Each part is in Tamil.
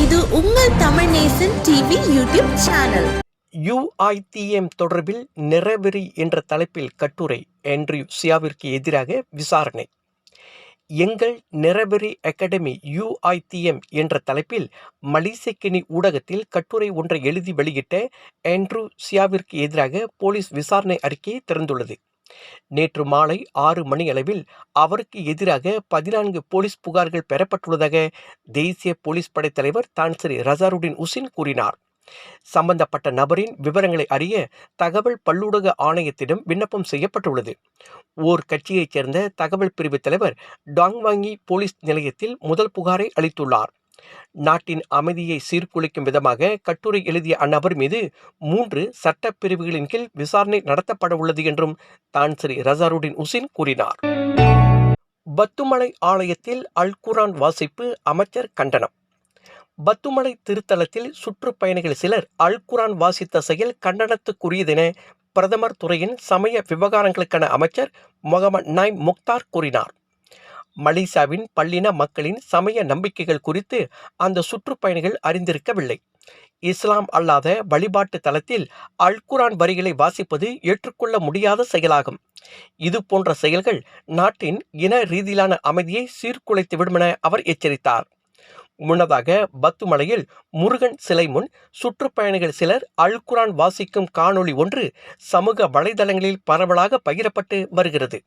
இது உங்கள் Tamil Nesan TV YouTube channel. UITM தொடர்பில் நிறவெறி என்ற தலைப்பில் கட்டுரை ஆண்ட்ரியூ சியாவிற்கு எதிராக விசாரணை. எங்கள் நிறவெறி அகாடமி யுஐடிஎம் என்ற தலைப்பில் மலிசக்கினி ஊடகத்தில் கட்டுரை ஒன்றை எழுதி வெளியிட்ட ஆண்ட்ரூ சியாவிற்கு எதிராக போலீஸ் விசாரணை அறிக்கை திறந்துள்ளது. நேற்று மாலை ஆறு மணி அளவில் அவருக்கு எதிராக பதினான்கு போலீஸ் புகார்கள் பெறப்பட்டுள்ளதாக தேசிய போலீஸ் படைத்தலைவர் தலைவர் தான்சரி ரசாருடின் உசின் கூறினார். சம்பந்தப்பட்ட நபரின் விவரங்களை அறிய தகவல் பல்லூடக ஆணையத்திடம் விண்ணப்பம் செய்யப்பட்டுள்ளது. ஓர் கட்சியைச் சேர்ந்த தகவல் பிரிவு தலைவர் டாங்வாங்கி போலீஸ் நிலையத்தில் முதல் புகாரை அளித்துள்ளார். நாட்டின் அமைதியை சீர்குலைக்கும் விதமாக கட்டுரை எழுதிய அந்நபர் மீது மூன்று சட்டப் பிரிவுகளின் கீழ் விசாரணை நடத்தப்பட உள்ளது என்றும் தான் ஸ்ரீ ரசாருடின் உசின் கூறினார். பத்துமலை ஆலயத்தில் அல் குரான் வாசிப்பு அமைச்சர் கண்டனம். பத்துமலை திருத்தலத்தில் சுற்றுப்பயணிகள் சிலர் அல் குரான் வாசித்த செயல் கண்டனத்துக்குரியதென பிரதமர் துறையின் சமய விவகாரங்களுக்கான அமைச்சர் முகமது நாய் முக்தார் கூறினார். மலேசியாவின் பல்லின மக்களின் சமய நம்பிக்கைகள் குறித்து அந்த சுற்றுப்பயணிகள் அறிந்திருக்கவில்லை. இஸ்லாம் அல்லாத வழிபாட்டு தலத்தில் அல் குரான் வரிகளை வாசிப்பது ஏற்றுக்கொள்ள முடியாத செயலாகும். இது போன்ற செயல்கள் நாட்டின் இன ரீதியிலான அமைதியை சீர்குலைத்து விடுமென அவர் எச்சரித்தார். முன்னதாக பத்துமலையில் முருகன் சிலை முன் சுற்றுப்பயணிகள் சிலர் அல் குரான் வாசிக்கும் காணொளி ஒன்று சமூக வலைதளங்களில் பரவலாக பகிரப்பட்டு வருகிறது.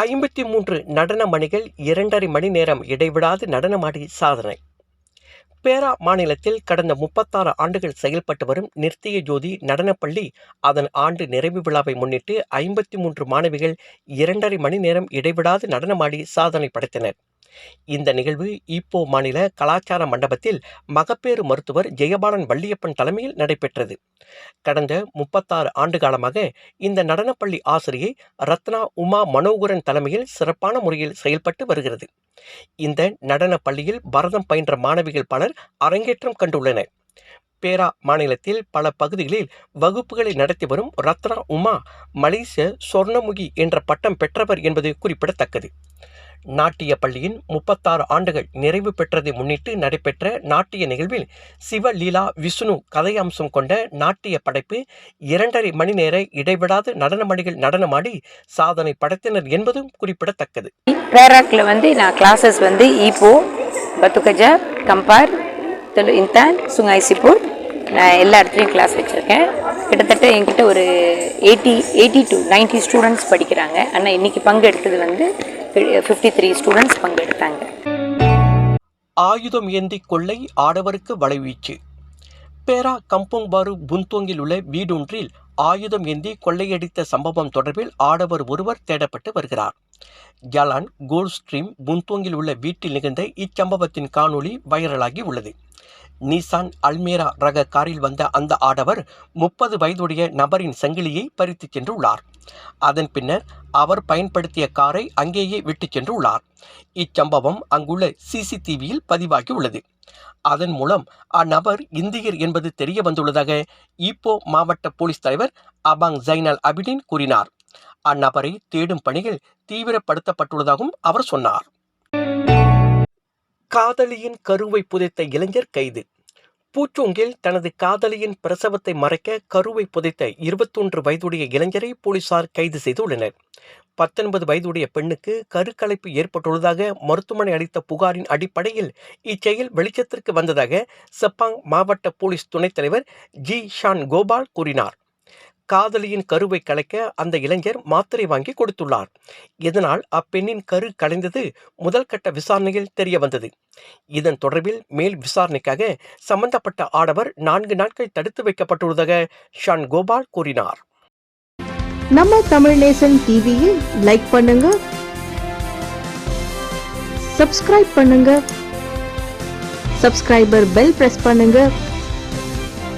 ஐம்பத்தி மூன்று நடன மணிகள் இரண்டரை மணி நேரம் இடைவிடாது நடனமாடி சாதனை. பேரா மாநிலத்தில் கடந்த முப்பத்தாறு ஆண்டுகள் செயல்பட்டு வரும் நிர்த்திய ஜோதி நடனப்பள்ளி அதன் ஆண்டு நிறைவு விழாவை முன்னிட்டு ஐம்பத்தி மூன்று மாணவிகள் இரண்டரை மணி நேரம் இடைவிடாது நடனமாடி சாதனை படைத்தனர். இந்த நிகழ்வு ஈப்போ மாநில கலாச்சார மண்டபத்தில் மகப்பேறு மருத்துவர் ஜெயபாலன் வள்ளியப்பன் தலைமையில் நடைபெற்றது. கடந்த முப்பத்தாறு ஆண்டு காலமாக இந்த நடனப்பள்ளி ஆசிரியை ரத்னா உமா மனோகரன் தலைமையில் சிறப்பான முறையில் செயல்பட்டு வருகிறது. இந்த நடனப் பள்ளியில் பரதம் பயின்ற மாணவிகள் பலர் அரங்கேற்றம் கண்டுள்ளனர். பேரா மாநிலத்தில் பல பகுதிகளில் வகுப்புகளை நடத்தி வரும் ரத்னா உமா மலேசிய சொர்ணமுகி என்ற பட்டம் பெற்றவர் என்பது குறிப்பிடத்தக்கது. நாட்டிய பள்ளியின் முப்பத்தாறு ஆண்டுகள் நிறைவு பெற்றதை முன்னிட்டு நடைபெற்ற நாட்டிய நிகழ்வில் சிவலீலா விஷ்ணு கதை அம்சம் கொண்ட நாட்டிய படைப்பு இரண்டரை மணி நேர இடைவிடாது நடனமணிகள் நடனமாடி சாதனை படைத்தனர் என்பதும் குறிப்பிடத்தக்கது. பேராக்கில் வந்து நான் கிளாஸஸ் வந்து ஈப்போ பத்துகஜா கம்பார் தெலு இன்தான் சுங்காய்சிப்பூர் நான் எல்லா இடத்துலையும் கிளாஸ் வச்சுருக்கேன். கிட்டத்தட்ட என்கிட்ட ஒரு எயிட்டி எயிட்டி டு 90 ஸ்டூடெண்ட்ஸ் படிக்கிறாங்க. ஆனால் இன்னைக்கு பங்கெடுத்தது வந்து ஃபிஃப்டி த்ரீ ஸ்டூடெண்ட்ஸ் பங்கெடுத்தாங்க. ஆயுதம் ஏந்தி கொள்ளை ஆடவருக்கு வலைவீச்சு. பேரா கம்போங்பாரு புந்தோங்கில் உள்ள வீடொன்றில் ஆயுதம் ஏந்தி கொள்ளையடித்த சம்பவம் தொடர்பில் ஆடவர் ஒருவர் தேடப்பட்டு வருகிறார். ஜலான் கோல்ட் ஸ்ட்ரீம் புந்தோங்கில் உள்ள வீட்டில் நிகழ்ந்த இச்சம்பவத்தின் காணொளி வைரலாகி உள்ளது. நிசான் அல்மேரா ரக காரில் வந்த அந்த ஆடவர் முப்பது வயதுடைய நபரின் சங்கிலியை பறித்து சென்றுள்ளார். அதன் பின்னர் அவர் பயன்படுத்திய காரை அங்கேயே விட்டுச் சென்றுள்ளார். இச்சம்பவம் அங்குள்ள சிசிடிவியில் பதிவாகி உள்ளது அதன் மூலம் அந்நபர் இந்தியர் என்பது தெரிய வந்துள்ளதாக ஈப்போ மாவட்ட போலீஸ் தலைவர் அபாங் ஜைனல் அபிடின் கூறினார். அந்நபரை தேடும் பணிகள் தீவிரப்படுத்தப்பட்டுள்ளதாகவும் அவர் சொன்னார். காதலியின் கருவை புதைத்த இளைஞர் கைது. பூச்சோங்கில் தனது காதலியின் பிரசவத்தை மறைக்க கருவை புதைத்த இருபத்தொன்று வயதுடைய இளைஞரை போலீசார் கைது செய்துள்ளனர். பத்தொன்பது வயதுடைய பெண்ணுக்கு கருக்கலைப்பு ஏற்பட்டுள்ளதாக மருத்துவமனை அளித்த புகாரின் அடிப்படையில் இச்செயல் வெளிச்சத்திற்கு வந்ததாக செப்பாங் மாவட்ட போலீஸ் துணைத் தலைவர் ஜி. ஷான் கோபால் கூறினார். காதலியின் கருவை கலைக்க அந்த இளைஞர் மாத்திரை வாங்கி கொடுத்துள்ளார். இதனால் அப்பெண்ணின் கரு கலைந்தது முதல் கட்ட விசாரணையில் தெரிய வந்தது. இதன் தொடர்பில் மேல் விசாரணைக்காக சம்பந்தப்பட்ட ஆடவர் நான்கு நாட்கள் தடுத்து வைக்கப்பட்டுள்ளதாக ஷான் கோபால் கூறினார். நம்ம தமிழ் நேசன் டிவியில் லைக் பண்ணுங்க சப்ஸ்கிரைப் பண்ணுங்க சப்ஸ்கிரைபர் பெல் பிரஸ் பண்ணுங்க.